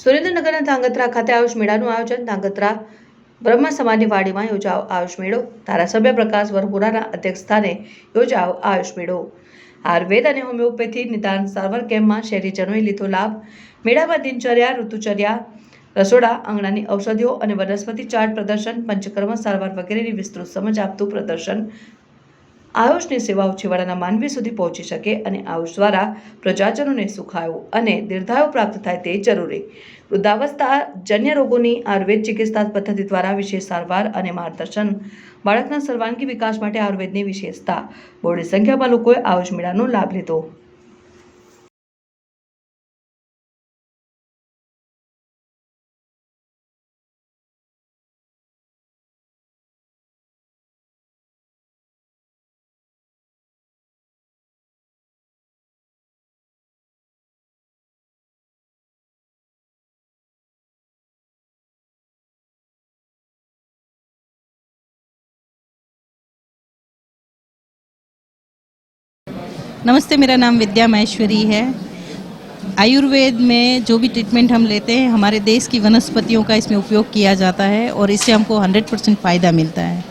સુરેન્દ્રનગરના ધાંગધ્રા ખાતે આયુષ મેળાનું આયોજન. ધાંગધ્રા બ્રહ્મ સમાજની વાડીમાં યોજાઓ આયુષ મેળો. ધારાસભ્ય પ્રકાશ વરપુરાના અધ્યક્ષસ્થાને યોજાઓ આયુષ મેળો. આયુર્વેદ અને હોમિયોપેથી નિદાન સારવાર કેમ્પમાં શહેરીજનોએ લીધો લાભ. મેળામાં દિનચર્યા, ઋતુચર્યા, રસોડા, આંગણાની ઔષધિઓ અને વનસ્પતિ ચાર્ટ પ્રદર્શન, પંચકર્મ સારવાર વગેરેની વિસ્તૃત સમજ આપતું પ્રદર્શન આયુષની સેવાઓ છેવાડાના માનવી સુધી પહોંચી શકે અને આયુષ દ્વારા પ્રજાજનોને સુખાયો અને દીર્ઘાયુ પ્રાપ્ત થાય તે જરૂરી. વૃદ્ધાવસ્થા જન્ય રોગોની આયુર્વેદ ચિકિત્સા પદ્ધતિ દ્વારા વિશેષ સારવાર અને માર્ગદર્શન. બાળકના સર્વાંગી વિકાસ માટે આયુર્વેદની વિશેષતા. બહોળી સંખ્યામાં લોકોએ આયુષ મેળાનો લાભ લીધો. नमस्ते, मेरा नाम विद्या महेश्वरी है। आयुर्वेद में जो भी ट्रीटमेंट हम लेते हैं, हमारे देश की वनस्पतियों का इसमें उपयोग किया जाता है और इससे हमको 100 परसेंट फ़ायदा मिलता है।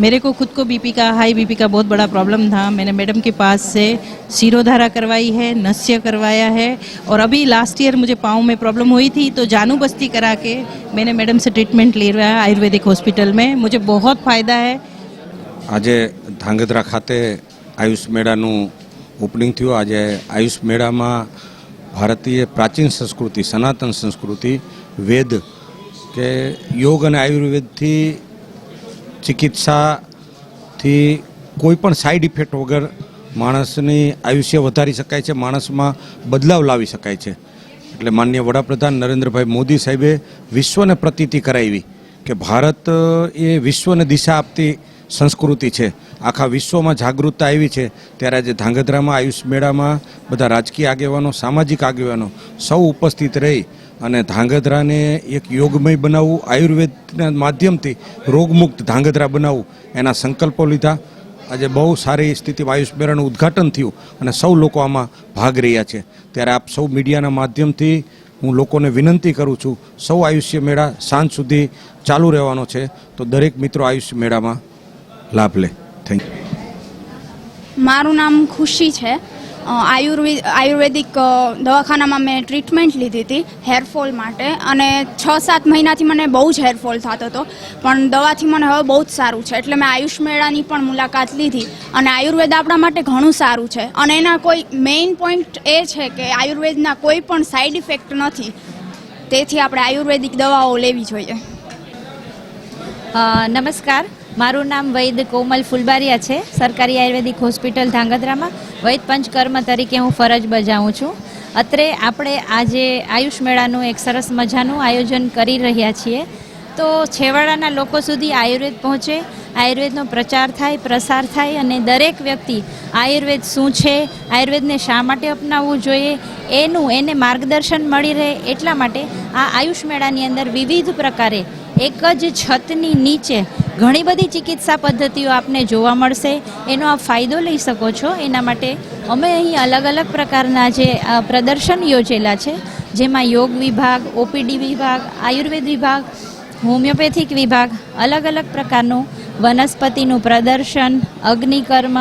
मेरे को खुद को बीपी का हाई बीपी का बहुत बड़ा प्रॉब्लम था। मैंने मैडम के पास से सिरोधारा करवाई है, नस्य करवाया है और अभी लास्ट ईयर मुझे पाँव में प्रॉब्लम हुई थी तो जानू बस्ती करा के मैंने मैडम से ट्रीटमेंट ले रहा है आयुर्वेदिक हॉस्पिटल में। मुझे बहुत फ़ायदा है। आज धांगध्रा खाते आयुष मेड़ा ઓપનિંગ થયું. આજે આયુષ મેળામાં ભારતીય પ્રાચીન સંસ્કૃતિ, સનાતન સંસ્કૃતિ, વેદ કે યોગ અને આયુર્વેદથી ચિકિત્સાથી કોઈ પણ સાઈડ ઇફેક્ટ વગર માણસની આયુષ્ય વધારી શકાય છે, માણસમાં બદલાવ લાવી શકાય છે. એટલે માન્ય વડાપ્રધાન નરેન્દ્રભાઈ મોદી સાહેબે વિશ્વને પ્રતીતિ કરાવી કે ભારત એ વિશ્વને દિશા આપતી સંસ્કૃતિ છે. આખા વિશ્વમાં જાગૃતતા આવી છે, ત્યારે આજે ધાંગધ્રામાં આયુષ મેળામાં બધા રાજકીય આગેવાનો, સામાજિક આગેવાનો સૌ ઉપસ્થિત રહી અને ધાંગધ્રાને એક યોગમય બનાવવું, આયુર્વેદના માધ્યમથી રોગમુક્ત ધાંગધ્રા બનાવવું, એના સંકલ્પો લીધા. આજે બહુ સારી સ્થિતિમાં આયુષ મેળાનું ઉદ્ઘાટન થયું અને સૌ લોકો આમાં ભાગ રહ્યા છે. ત્યારે આપ સૌ મીડિયાના માધ્યમથી હું લોકોને વિનંતી કરું છું, સૌ આયુષ્ય મેળા સાંજ સુધી ચાલુ રહેવાનો છે. તો દરેક મિત્રો આયુષ્ય મેળામાં લાભ લે. થેન્ક યુ મારું નામ ખુશી છે. આયુર્વેદ આયુર્વેદિક દવાખાનામાં મેં ટ્રીટમેન્ટ લીધી હતી હેરફોલ માટે અને છ સાત મહિનાથી મને બહુ જ હેરફોલ થતો હતો. પણ દવાથી મને હવે બહુ જ સારું છે. એટલે મેં આયુષ મેળાની પણ મુલાકાત લીધી અને આયુર્વેદ આપણા માટે ઘણું સારું છે. અને એના કોઈ મેઇન પોઈન્ટ એ છે કે આયુર્વેદના કોઈ પણ સાઈડ ઇફેક્ટ નથી. તેથી આપણે આયુર્વેદિક દવાઓ લેવી જોઈએ. નમસ્કાર. મારું નામ વૈદ કોમલ ફુલબારિયા છે, સરકારી આયુર્વેદિક હોસ્પિટલ ધાંગધ્રામાં. વૈદ પંચકર્મ તરીકે હું ફરજ બજાવું છું. અત્રે આપણે આજે આયુષ મેળાનું એક સરસ મજાનું આયોજન કરી રહ્યા છીએ. તો છેવાડાના લોકો સુધી આયુર્વેદ પહોંચે, આયુર્વેદનો પ્રચાર થાય, પ્રસાર થાય અને દરેક વ્યક્તિ આયુર્વેદ શું છે, આયુર્વેદને શા માટે અપનાવવું જોઈએ, એનું એને માર્ગદર્શન મળી રહે એટલા માટે આ આયુષ મેળાની અંદર વિવિધ પ્રકારે એક જ છતની નીચે ઘણી બધી ચિકિત્સા પદ્ધતિઓ આપને જોવા મળશે. એનો આપ ફાયદો લઈ શકો છો. એના માટે અમે અહીં અલગ અલગ પ્રકારના જે પ્રદર્શન યોજેલા છે. જેમાં યોગ વિભાગ, ઓપીડી વિભાગ, આયુર્વેદ વિભાગ, હોમિયોપેથિક વિભાગ, અલગ અલગ પ્રકારનું વનસ્પતિનું પ્રદર્શન, અગ્નિકર્મ,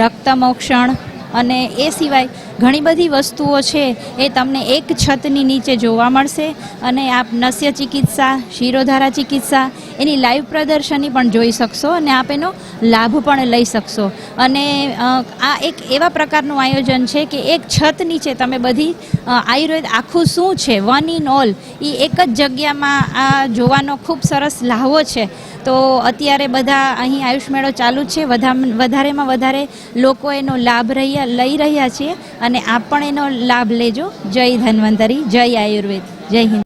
રક્તમોક્ષણ અને એ સિવાય ઘણી બધી વસ્તુઓ છે એ તમને એક છતની નીચે જોવા મળશે અને આપ નસ્ય ચિકિત્સા, શિરોધારા ચિકિત્સા, એની લાઈવ પ્રદર્શની પણ જોઈ શકશો અને આપ એનો લાભ પણ લઈ શકશો. અને આ એક એવા પ્રકારનું આયોજન છે કે એક છત નીચે તમે બધી આયુર્વેદ આખું શું છે વન ઇન ઓલ એ એક જ જગ્યામાં આ જોવાનો ખૂબ સરસ લાહવો છે. તો અત્યારે બધા અહીં આયુષ મેળો ચાલુ છે. વધા- વધારેમાં વધારે લોકો એનો લાભ રહ્યા, લઈ રહ્યા છે અને આપ પણ એનો લાભ લેજો. જય ધન્વંતરી જય આયુર્વેદ. જય હિન્દ.